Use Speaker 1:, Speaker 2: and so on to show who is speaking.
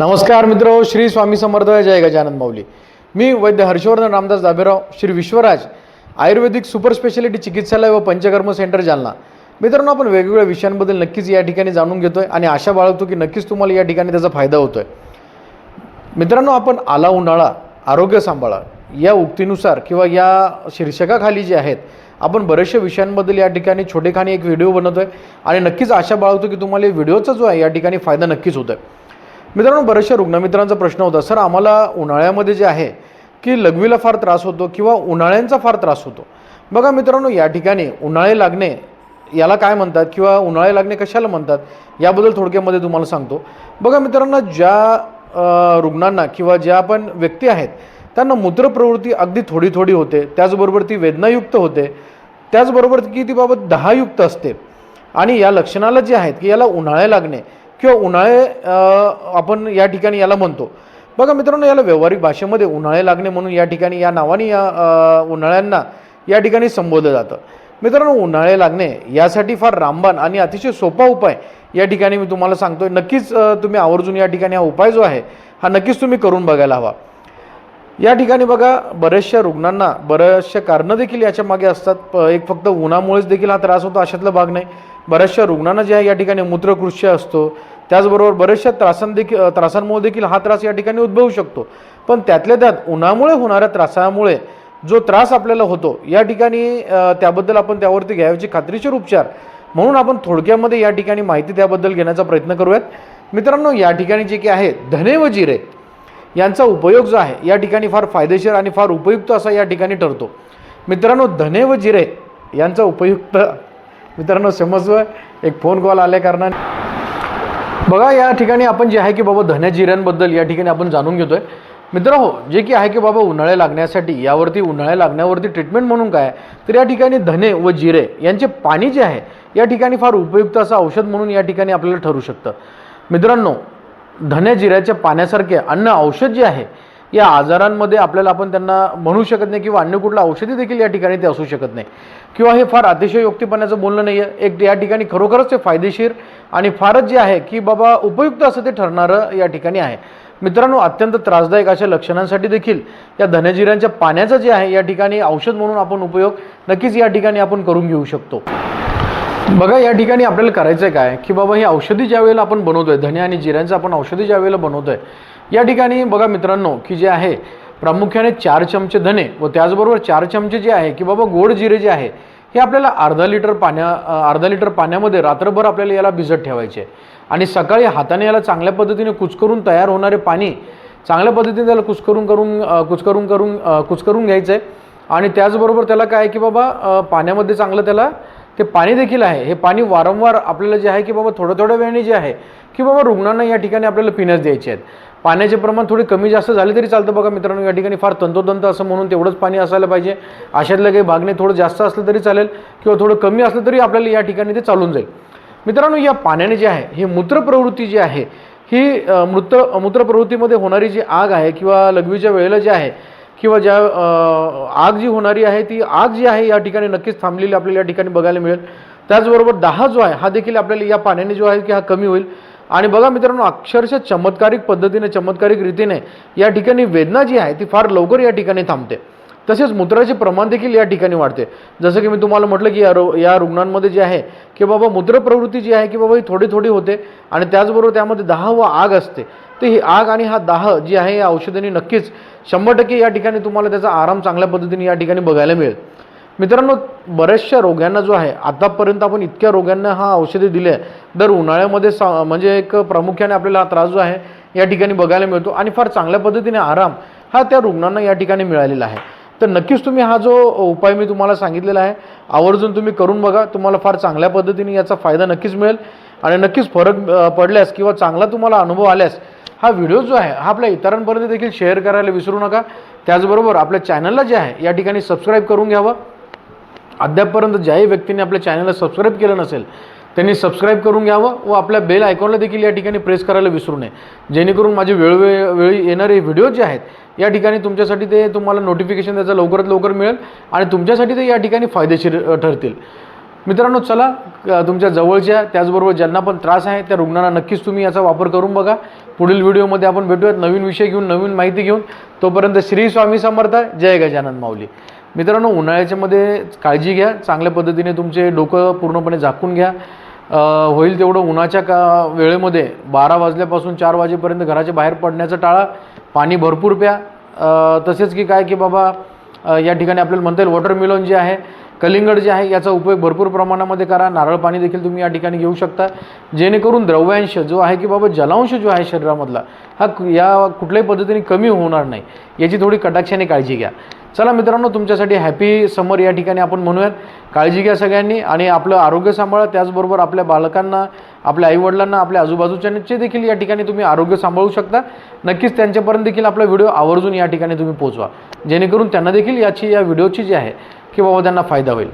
Speaker 1: नमस्कार मित्र श्री स्वामी समर्थ जय गजानन माऊली. मी Vaidya Harshvardhan Ramdas Dabherao Shri Vishwaraj ayurvedic super speciality चिकित्सालय व पंचकर्म सेंटर जालना. मित्रांनो आपण वेगवेगळ्या विषयांबद्दल नक्कीच या ठिकाणी जाणून घेतो आहे आणि आशा बाळगतो की नक्कीच तुम्हाला या ठिकाणी त्याचा फायदा होतो आहे मित्रांनो आपण आला उन्हाळा आरोग्य सांभाळा या उक्तीनुसार किंवा या शीर्षकाखाली जे आहेत आपण बऱ्याचशा विषयांबद्दल या ठिकाणी छोटेखानी एक व्हिडिओ बनवतो आहे आणि नक्कीच आशा बाळगतो की तुम्हाला व्हिडिओचा जो आहे या ठिकाणी फायदा नक्कीच होतो आहे मित्रांनो बऱ्याचशा रुग्णमित्रांचा प्रश्न होता सर आम्हाला उन्हाळ्यामध्ये जे आहे की लघवीला फार त्रास होतो किंवा उन्हाळ्यांचा फार त्रास होतो? बघा मित्रांनो या ठिकाणी उन्हाळे लागणे याला काय म्हणतात किंवा उन्हाळे लागणे कशाला म्हणतात याबद्दल थोडक्यामध्ये तुम्हाला सांगतो. बघा मित्रांनो ज्या रुग्णांना किंवा ज्या पण व्यक्ती आहेत त्यांना मूत्रप्रवृत्ती अगदी थोडी थोडी होते त्याचबरोबर ती वेदनायुक्त होते त्याचबरोबर की ती बाबत दहायुक्त असते. आणि या लक्षणाला जे आहेत की याला उन्हाळे लागणे किंवा उन्हाळे आपण या ठिकाणी याला म्हणतो. बघा मित्रांनो याला व्यावहारिक भाषेमध्ये उन्हाळे लागणे म्हणून या ठिकाणी या नावाने या उन्हाळ्यांना या ठिकाणी संबोधलं जातं. मित्रांनो उन्हाळे लागणे यासाठी फार रामबाण आणि अतिशय सोपा उपाय या ठिकाणी मी तुम्हाला सांगतोय. नक्कीच तुम्ही आवर्जून या ठिकाणी हा उपाय जो आहे हा नक्कीच तुम्ही करून बघायला हवा. या ठिकाणी बघा बऱ्याचशा रुग्णांना बऱ्याचशा कारणं देखील याच्या मागे असतात. एक फक्त उन्हामुळेच देखील हा त्रास होतो अशातला भाग नाही. बऱ्याचशा रुग्णांना जे आहे या ठिकाणी मूत्रकृष्य असतो. त्याचबरोबर बऱ्याचशा त्रासांदेखील त्रासांमुळे देखील हा त्रास या ठिकाणी उद्भवू शकतो. पण त्यातल्या त्यात उन्हामुळे होणाऱ्या त्रासामुळे जो त्रास आपल्याला होतो या ठिकाणी त्याबद्दल आपण त्यावरती घ्यायचे खात्रीशीर उपचार. म्हणून आपण थोडक्यामध्ये या ठिकाणी माहिती त्याबद्दल घेण्याचा प्रयत्न करूयात. मित्रांनो या ठिकाणी जे काही आहे धने व जिरे यांचा उपयोग जो आहे या ठिकाणी फार फायदेशीर आणि फार उपयुक्त असा या ठिकाणी ठरतो. मित्रांनो धने व जिरे यांचा उपयुक्त मित्रांनो समजवं एक फोन कॉल आल्या कारणाने. बघा या ठिकाणी आपण जे आहे की बाबा धन्या जिऱ्यांबद्दल या ठिकाणी आपण जाणून घेतोय. मित्र हो जे की आहे की बाबा उन्हाळे लागण्यासाठी यावरती उन्हाळे लागण्यावरती ट्रीटमेंट म्हणून काय? तर या ठिकाणी धने व जिरे यांचे पाणी जे आहे या ठिकाणी फार उपयुक्त असं औषध म्हणून या ठिकाणी आपल्याला ठरू शकतं. मित्रांनो धने जिऱ्याच्या पाण्यासारखे अन्न औषध जे आहे या आजारांमध्ये आपल्याला आपण त्यांना म्हणू शकत नाही किंवा अन्य कुठलं औषधी देखील या ठिकाणी ते असू शकत नाही. किंवा हे फार अतिशयोक्तीपणाचं बोलणं नाही आहे एक या ठिकाणी खरोखरच ते फायदेशीर आणि फारच जे आहे की बाबा उपयुक्त असं ते ठरणारं या ठिकाणी आहे. मित्रांनो अत्यंत त्रासदायक अशा लक्षणांसाठी देखील या धनजिऱ्यांच्या पाण्याचं जे आहे या ठिकाणी औषध म्हणून आपण उपयोग नक्कीच या ठिकाणी आपण करून घेऊ शकतो. बघा या ठिकाणी आपल्याला करायचं आहे काय? की बाबा हे औषधी ज्या वेळेला आपण बनवतोय धने आणि जिऱ्यांचं आपण औषधी ज्या वेळेला बनवतोय या ठिकाणी बघा मित्रांनो की जे आहे प्रामुख्याने चार चमचे धने व त्याचबरोबर चार चमचे जे आहे की बाबा गोड जिरे जे आहे हे आपल्याला अर्धा लिटर पाण्या अर्धा लिटर पाण्यामध्ये रात्रभर आपल्याला याला भिजत ठेवायचे. आणि सकाळी हाताने याला चांगल्या पद्धतीने कुचकरून तयार होणारे पाणी चांगल्या पद्धतीने त्याला कुचकरून करून कुचकरून करून कुचकरून घ्यायचं. आहे आणि त्याचबरोबर त्याला काय आहे की बाबा पाण्यामध्ये चांगलं त्याला ते पाणी देखील आहे. हे पाणी वारंवार आपल्याला जे आहे की बाबा थोड्या थोड्या वेळाने जे आहे की बाबा रुग्णांना या ठिकाणी आपल्याला पिण्यास द्यायचे आहेत. पाण्याचे प्रमाण थोडे कमी जास्त झाले तरी चालतं बघा मित्रांनो या ठिकाणी फार तंतोतंत असं म्हणून तेवढंच पाणी असायला पाहिजे. अशातलं काही भागणे थोडं जास्त असलं तरी चालेल किंवा थोडं कमी असलं तरी आपल्याला या ठिकाणी ते चालून जाईल. मित्रांनो या पाण्याने जे आहे ही मूत्रप्रवृत्ती जी आहे ही मृत मूत्र मूत्रप्रवृत्तीमध्ये होणारी जी आग आहे किंवा लघवीच्या वेळेला जी आहे किंवा ज्या आग जी होणारी आहे ती आग जी आहे या ठिकाणी नक्कीच थांबलेली आपल्याला या ठिकाणी बघायला मिळेल. त्याचबरोबर दहा जो आहे हा देखील आपल्याला या पाण्याने जो आहे की हा कमी होईल. आणि बघा मित्रांनो अक्षरशः चमत्कारिक पद्धतीने चमत्कारिक रीतीने या ठिकाणी वेदना जी आहे ती फार लवकर या ठिकाणी थांबते. तसेच मूत्राचे प्रमाण देखील या ठिकाणी वाढते. जसं की मी तुम्हाला म्हटलं की या रो या रुग्णांमध्ये जे आहे की बाबा मूत्रप्रवृत्ती जी आहे की बाबा ही थोडी थोडी होते आणि त्याचबरोबर त्यामध्ये दाह व आग असते. तर ही आग आणि हा दाह जी आहे या औषधांनी नक्कीच शंभर टक्के या ठिकाणी तुम्हाला त्याचा आराम चांगल्या पद्धतीने या ठिकाणी बघायला मिळेल. मित्रांनो बऱ्याचशा रोग्यांना जो आहे आतापर्यंत आपण इतक्या रोग्यांना हा औषधे दिले आहे दर उन्हाळ्यामध्ये सा म्हणजे एक प्रामुख्याने आपल्याला हा त्रास जो आहे या ठिकाणी बघायला मिळतो आणि फार चांगल्या पद्धतीने आराम हा त्या रुग्णांना या ठिकाणी मिळालेला आहे. तर नक्कीच तुम्ही हा जो उपाय मी तुम्हाला सांगितलेला आहे आवर्जून तुम्ही करून बघा. तुम्हाला फार चांगल्या पद्धतीने याचा फायदा नक्कीच मिळेल. आणि नक्कीच फरक पडल्यास किंवा चांगला तुम्हाला अनुभव आल्यास हा व्हिडिओ जो आहे हा आपल्या इतरांपर्यंत देखील शेअर करायला विसरू नका. त्याचबरोबर आपल्या चॅनलला जे आहे या ठिकाणी सबस्क्राईब करून घ्यावं. अद्यापपर्यंत ज्याही व्यक्तीने आपल्या चॅनलला सबस्क्राईब केलं नसेल त्यांनी सबस्क्राईब करून घ्यावं व आपल्या बेल आयकॉनला देखील या ठिकाणी प्रेस करायला विसरू नये. जेणेकरून माझे वेळोवेळी वेळी येणारे व्हिडिओ जे आहेत या ठिकाणी तुमच्यासाठी ते तुम्हाला नोटिफिकेशन त्याचं लवकरात लवकर मिळेल आणि तुमच्यासाठी ते या ठिकाणी फायदेशीर ठरतील. मित्रांनो चला तुमच्या जवळच्या त्याचबरोबर ज्यांना पण त्रास आहे त्या रुग्णांना नक्कीच तुम्ही याचा वापर करून बघा. पुढील व्हिडिओमध्ये आपण भेटूयात नवीन विषय घेऊन नवीन माहिती घेऊन. तोपर्यंत श्री स्वामी समर्थ जय गजानन माऊली. मित्रांनो उन्हाळ्याच्यामध्ये काळजी घ्या चांगल्या पद्धतीने तुमचे डोकं पूर्णपणे झाकून घ्या. होईल तेवढं उन्हाच्या का वेळेमध्ये बारा वाजल्यापासून चार वाजेपर्यंत घराच्या बाहेर पडण्याचं टाळा पाणी भरपूर प्या. तसेच की काय की बाबा या ठिकाणी आपल्याला म्हणता येईल वॉटरमेलन जे आहे कलिंगड जे आहे याचा उपयोग भरपूर प्रमाणामध्ये करा. नारळ पाणी देखील तुम्ही या ठिकाणी घेऊ शकता. जेणेकरून द्रव्यांश जो आहे की बाबा जलांश जो आहे शरीरामधला हा या कुठल्याही पद्धतीने कमी होणार नाही. याची थोडी कटाक्षाने काळजी घ्या. चला मित्रांनो तुमच्यासाठी हॅपी समर या ठिकाणी आपण म्हणूयात. काळजी घ्या सगळ्यांनी आणि आपलं आरोग्य सांभाळा. त्याचबरोबर आपल्या बालकांना आपल्या आईवडिलांना आपल्या आजूबाजूच्यांचे देखील या ठिकाणी तुम्ही आरोग्य सांभाळू शकता. नक्कीच त्यांच्यापर्यंत देखील आपला व्हिडिओ आवर्जून या ठिकाणी तुम्ही पोचवा जेणेकरून त्यांना देखील याची या व्हिडिओची जी आहे की बाबा त्यांना फायदा होईल.